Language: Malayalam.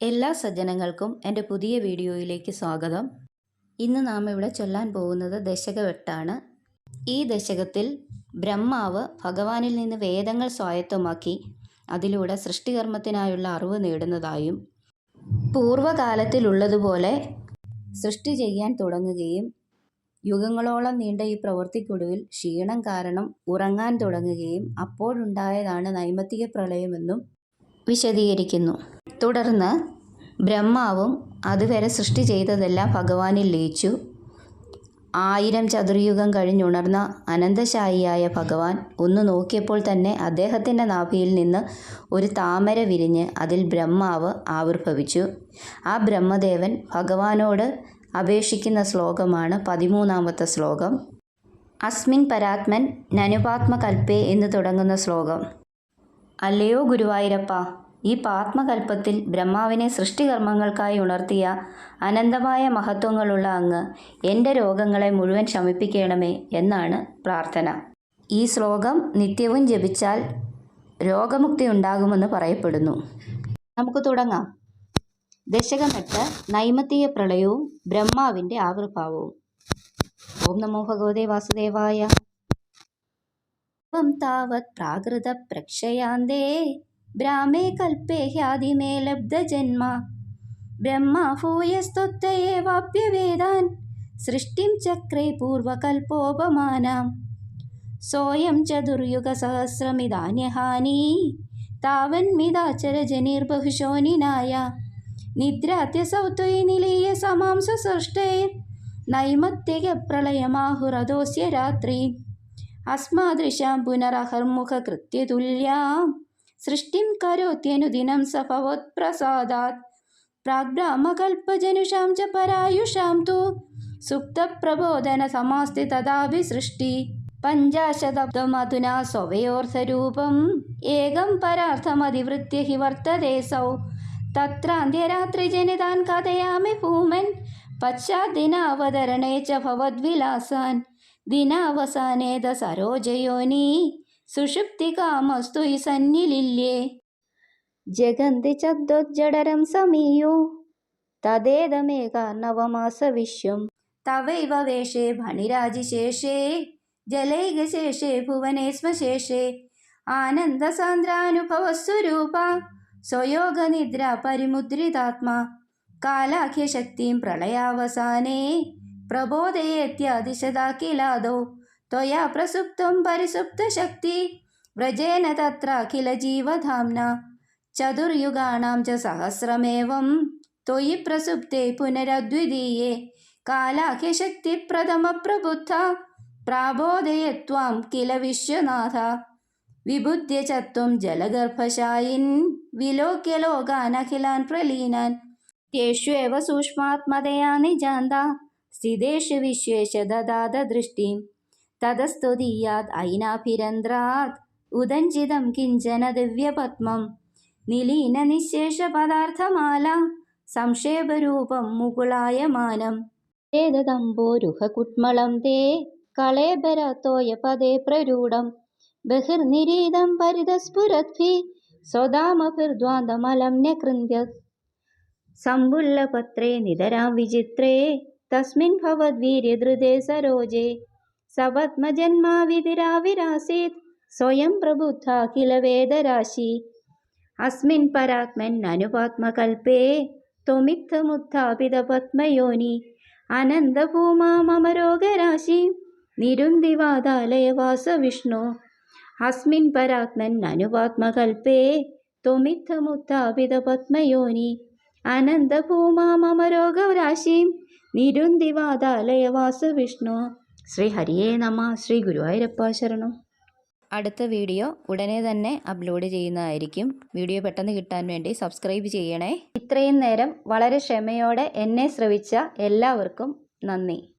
എല്ലാ സജ്ജനങ്ങൾക്കും എന്റെ പുതിയ വീഡിയോയിലേക്ക് സ്വാഗതം. ഇന്ന് നാം ഇവിടെ ചൊല്ലാൻ പോകുന്നത് ദശകവെട്ടാണ് ഈ ദശകത്തിൽ ബ്രഹ്മാവ് ഭഗവാനിൽ നിന്ന് വേദങ്ങൾ സ്വായത്തമാക്കി അതിലൂടെ സൃഷ്ടികർമ്മത്തിനായുള്ള അറിവ് നേടുന്നതായും പൂർവകാലത്തിലുള്ളതുപോലെ സൃഷ്ടി ചെയ്യാൻ തുടങ്ങുകയും യുഗങ്ങളോളം നീണ്ട ഈ പ്രവൃത്തിക്കൊടുവിൽ ക്ഷീണം കാരണം ഉറങ്ങാൻ തുടങ്ങുകയും അപ്പോഴുണ്ടായതാണ് നൈമത്തിക പ്രളയമെന്നും വിശദീകരിക്കുന്നു. തുടർന്ന് ബ്രഹ്മാവും അതുവരെ സൃഷ്ടി ചെയ്തതെല്ലാം ഭഗവാനിൽ ലയിച്ചു. ആയിരം ചതുർയുഗം കഴിഞ്ഞുണർന്ന അനന്തശായിയായ ഭഗവാൻ ഒന്ന് നോക്കിയപ്പോൾ തന്നെ അദ്ദേഹത്തിന്റെ നാഭിയിൽ നിന്ന് ഒരു താമര വിരിഞ്ഞ് അതിൽ ബ്രഹ്മാവ് ആവിർഭവിച്ചു. ആ ബ്രഹ്മദേവൻ ഭഗവാനോട് അപേക്ഷിക്കുന്ന ശ്ലോകമാണ് പതിമൂന്നാമത്തെ ശ്ലോകം. അസ്മിൻ പരാത്മൻ നനുപാത്മകൽപ്പേ എന്ന് തുടങ്ങുന്ന ശ്ലോകം. അല്ലയോ ഗുരുവായൂരപ്പ ഈ പാത്മകൽപ്പത്തിൽ ബ്രഹ്മാവിനെ സൃഷ്ടികർമ്മങ്ങൾക്കായി ഉണർത്തിയ അനന്തമായ മഹത്വങ്ങളുള്ള അങ്ങ് എന്റെ രോഗങ്ങളെ മുഴുവൻ ശമിപ്പിക്കണമേ എന്നാണ് പ്രാർത്ഥന. ഈ ശ്ലോകം നിത്യവും ജപിച്ചാൽ രോഗമുക്തി ഉണ്ടാകുമെന്ന് പറയപ്പെടുന്നു. നമുക്ക് തുടങ്ങാം. ദശകമെട്ട് നൈമത്തീയ പ്രളയവും ബ്രഹ്മാവിന്റെ ആവിർഭാവവും. ഓം നമോ ഭഗവതേ വാസുദേവായ താവത് പ്രാകൃത പ്രക്ഷയാന്തേ ബ്രാഹ്മേ കൽപ്പേ ഹ്യാദിമേ ലബ്ധജന്മ. ബ്രഹ്മ ഭൂയസ്ത്വത്തയേവാപ്യവേദാൻ സൃഷ്ടിം ചക്രേ പൂർവകൽപ്പോപമാനാം. സോയം ചതുർയുഗസഹസ്രമിതാന്യഹാനി. താവന്മിതാചരജനീർബഹുശോനിനായ നിദ്രാത്യസൗ ത്വയി നിലീയ സമാം സ്വസൃഷ്ടേ നൈമത്യകപ്രളയമാഹുരദോസ്യ രാത്രി അസ്മാദൃശാം പുനരഹർമുഖകൃത്യതുല്യാം. സൃഷ്ടിം കരോത്യനുദിനം സഭവത്പ്രസാദാത് ഭവത്പ്രസാദാത് പ്രാഗ്ബ്രാഹ്മകൽപ്പജനുഷാം ച പരായുഷാം തു. സുപ്തപ്രബോധനസമാസ്തി തഥാപി സൃഷ്ടി പഞ്ചാശതബ്ദമധുനാ സ്വവയോർത്ഥരൂപം ഏകം പരാർത്ഥമതിവൃത്യ ഹി വർത്തതേസൗ തത്രാന്ത്യരാത്രിജനിതാൻ കഥയാമി ഭൂമൻ. പശ്ചാദിനാവതരണേ ച ഭവദ്വിലാസാൻ ദിനാവസാനേത സരോജയോനി സുഷുപ്തികാമസ്തു ഹി സന്നിലില്ലേ? ജഗന്തി ചദ്വജ്ജഡരം സമീയോ തദേതമേകാർണവമാസവിശ്വം തവൈവ വേഷേ ഭണിരാജിശേഷേ ജലൈകശേഷേ ഭുവനേശ്മശേഷേ ആനന്ദസാന്ദ്രാനുഭവസ്വരൂപ സ്വയോഗനിദ്ര പരിമുദ്രിതാത്മാ കാലാഖ്യശക്തിം പ്രളയാവസാനേ. പ്രബോധയേത്യാദിശതാഖിലാദോ त्वया प्रसुप्तं परिसुप्तशक्ति व्रजेन तत्राखिलजीवधाम्ना चतुर्युगाणां च सहस्रमेवं त्वयि प्रसुप्ते पुनरद्वितीये कालाख्यशक्तिप्रथमप्रबुद्धा प्राबोधयत्वां किल विश्वनाथ विबुद्ध्य च त्वं जलगर्भशायिन् विलोक्य लोकानखिलान् प्रलीनान् तेष्वेव सूक्ष्मात्मतया निजान्ता സ്ഥിതേഷു വിശ്വേശ ദദാത ദൃഷ്ടിം തതസ്തുതീയാത് ഐനാഭിരന്ദ്രാത് ഉദഞ്ചിതം കിഞ്ചന ദിവ്യപത്മം. നിലീന നിശേഷ പദാർത്ഥമാല സംക്ഷേപരൂപം മുകുളായമാനം. ഏതദംബോരുഹ കുട്മളം തേ. കളേബരത്തോയ പദേ പ്രരൂഢം. ബഹിർനിരീതം പരിതസ്ഫുരദ്ഭി സ്വദാമഭിർദ്വാന്തമലം നൃന്ധ്യ സമ്പുല്ലപത്രേ നിതരാം വിചിത്രേ തസ്മിൻ ഭവദ്വീര്യധൃതേ സരോജേ സപത്മജന്മാവിതിരാവിരാസീത് സ്വയം പ്രബുദ്ധാഖില വേദരാശി അസ്മിൻ പരാത്മന്നനുപാത്മകൽപ്പേ ത്വമിത്തമുത്ഥാപിതപത്മയോനി. അനന്തഭൂമാമരോഗരാശി നിരുന്തിവാതാലയവാസ വിഷ്ണു അസ്മിൻ പരാത്മന്നനുപാത്മകൽപ്പേ ത്വമിത്തമുത്ഥാപിതപത്മയോനി. അനന്തഭൂമാമരോഗരാശി നിരുന്തിവാതാലയവാസ വിഷ്ണു ശ്രീ ഹരിയേ നമ. ശ്രീ ഗുരുവായൂരപ്പ ശരണം. അടുത്ത വീഡിയോ ഉടനെ തന്നെ അപ്ലോഡ് ചെയ്യുന്നതായിരിക്കും. വീഡിയോ പെട്ടെന്ന് കിട്ടാൻ വേണ്ടി സബ്സ്ക്രൈബ് ചെയ്യണേ. ഇത്രയും നേരം വളരെ ക്ഷമയോടെ എന്നെ ശ്രവിച്ച എല്ലാവർക്കും നന്ദി.